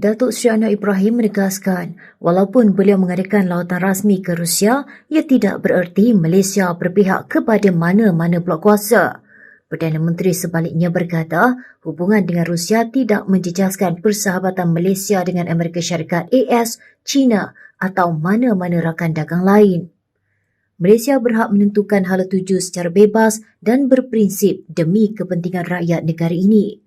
Datuk Seri Anwar Ibrahim menegaskan, walaupun beliau mengadakan lawatan rasmi ke Rusia, ia tidak bererti Malaysia berpihak kepada mana-mana blok kuasa. Perdana Menteri sebaliknya berkata, hubungan dengan Rusia tidak menjejaskan persahabatan Malaysia dengan Amerika Syarikat AS, China atau mana-mana rakan dagang lain. Malaysia berhak menentukan hala tuju secara bebas dan berprinsip demi kepentingan rakyat negara ini.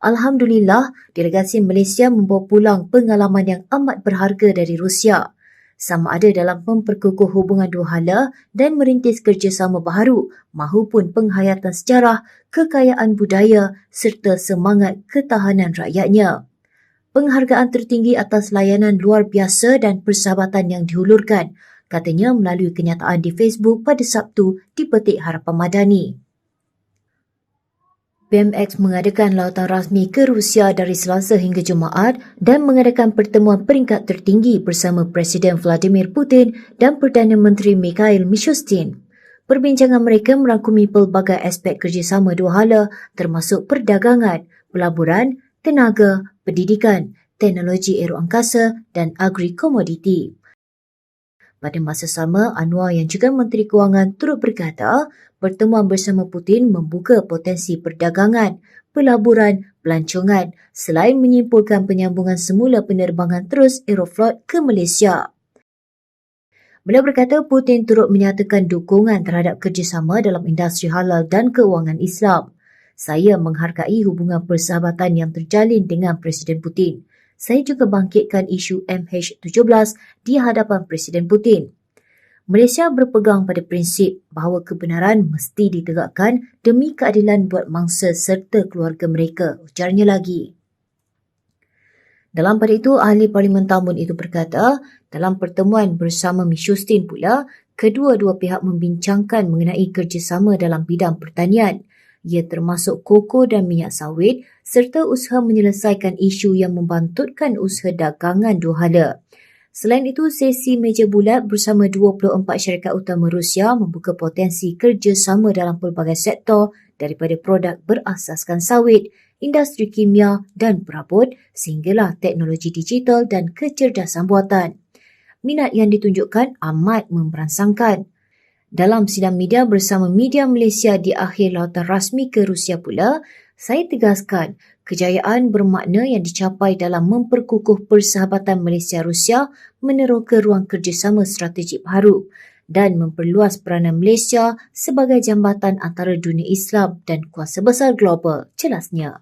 Alhamdulillah, delegasi Malaysia membawa pulang pengalaman yang amat berharga dari Rusia. Sama ada dalam memperkukuh hubungan dua hala dan merintis kerjasama baharu mahupun penghayatan sejarah, kekayaan budaya serta semangat ketahanan rakyatnya. Penghargaan tertinggi atas layanan luar biasa dan persahabatan yang dihulurkan, katanya melalui kenyataan di Facebook pada Sabtu di Petik Harapan Madani. BMX mengadakan lautan rasmi ke Rusia dari Selasa hingga Jumaat dan mengadakan pertemuan peringkat tertinggi bersama Presiden Vladimir Putin dan Perdana Menteri Mikhail Mishustin. Perbincangan mereka merangkumi pelbagai aspek kerjasama dua hala termasuk perdagangan, pelaburan, tenaga, pendidikan, teknologi aeroangkasa dan agri-komoditi. Pada masa sama, Anwar yang juga Menteri Kewangan turut berkata, pertemuan bersama Putin membuka potensi perdagangan, pelaburan, pelancongan selain menyimpulkan penyambungan semula penerbangan terus Aeroflot ke Malaysia. Beliau berkata Putin turut menyatakan dukungan terhadap kerjasama dalam industri halal dan keuangan Islam. Saya menghargai hubungan persahabatan yang terjalin dengan Presiden Putin saya juga bangkitkan isu MH17 di hadapan Presiden Putin. Malaysia berpegang pada prinsip bahawa kebenaran mesti ditegakkan demi keadilan buat mangsa serta keluarga mereka, ujarnya lagi. Dalam pada itu, ahli Parlimen Tambun itu berkata, dalam pertemuan bersama Mishustin pula, kedua-dua pihak membincangkan mengenai kerjasama dalam bidang pertanian, ia termasuk koko dan minyak sawit serta usaha menyelesaikan isu yang membantutkan usaha dagangan dua hala. Selain itu, sesi meja bulat bersama 24 syarikat utama Rusia membuka potensi kerjasama dalam pelbagai sektor daripada produk berasaskan sawit, industri kimia dan perabot sehinggalah teknologi digital dan kecerdasan buatan. Minat yang ditunjukkan amat memberansangkan. Dalam sidang media bersama media Malaysia di akhir lautan rasmi ke Rusia pula, saya tegaskan kejayaan bermakna yang dicapai dalam memperkukuh persahabatan Malaysia-Rusia meneroka ruang kerjasama strategik baru dan memperluas peranan Malaysia sebagai jambatan antara dunia Islam dan kuasa besar global, jelasnya.